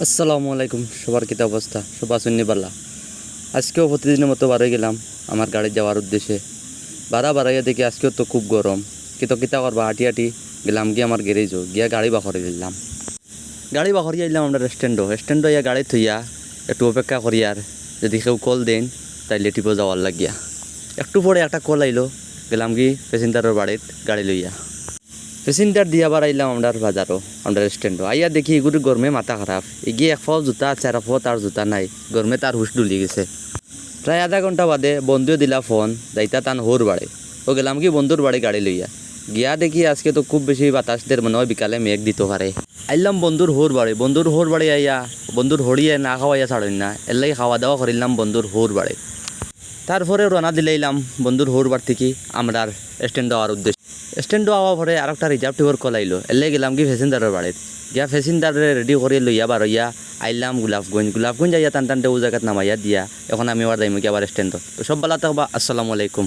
আসসালামু আলাইকুম, সবার কিতা অবস্থা? সবার শুননি পারলা আজকেও প্রতিদিনের মতো বারোই গেলাম আমার গাড়ি যাওয়ার উদ্দেশ্যে। বারা বারাইয়া দেখি আজকেও তো খুব গরম। কিতো কিতা করবা, হাঁটি হাঁটি গেলাম গিয়ে আমার গ্যারেজও গিয়া গাড়ি বাখরে দিলাম গাড়ি বাখরি আইলাম আমরা স্ট্যান্ডও স্ট্যান্ডও ইয়া গাড়ি থইয়া একটু অপেক্ষা করি আর। যদি কেউ কল দেন, তাইলে টিপো যাওয়ার লাগিয়া। একটু পরে একটা কল আইলো। গেলাম কি প্যাসেঞ্জারের বাড়িত গাড়ি লইয়া। প্যাসেঞ্জার দিয়া আবার আইলাম আমরা বাজারও আমরা স্ট্যান্ডও আইয়া দেখি এগুলি গরমে মাথা খারাপ এগিয়ে এক ফাও জুতা আর ফাও তার জুতা নাই। গরমে তার হুশ ডুলি গেছে। প্রায় আধা ঘণ্টা বাদে বন্ধুও দিলা ফোন, যাইতা তান হোর বাড়ে ও গেলাম কি বন্ধুর বাড়ি গাড়ি লইয়া গিয়া দেখি আজকে তো খুব বেশি বাতাস দের মনে হয় বিকালে মেঘ দিতে পারে আইলাম বন্ধুর হোর বাড়ি বন্ধুর হোর বাড়ি আইয়া বন্ধুর হরিয়ে না খাওয়াইয়া ছাড়েন না। এর খাওয়া দাওয়া করিলাম বন্ধুর হোর বাড়ি তারপরে রানা দিলাইলাম বন্ধুর হোর বার থেকে আমরা স্ট্যান্ড হওয়ার উদ্দেশ্য স্ট্যান্ড হওয়ার পরে আর একটা রিজার্ভ টিভর কলাইলো। এলে গেলাম কি ফেসেঞ্জারের বাড়িত গিয়া ফেসেঞ্জারে রেডি করে লইয়া বারইয়া আইলাম গোলাপগঞ্জ গোলাপগঞ্জ আইয়া টান টান ও জায়গাত নামাইয়া দিয়া। এখন আমি আবার যাইম কি আবার স্ট্যান্ড তো সব বেলা তো আসসালামু আলাইকুম।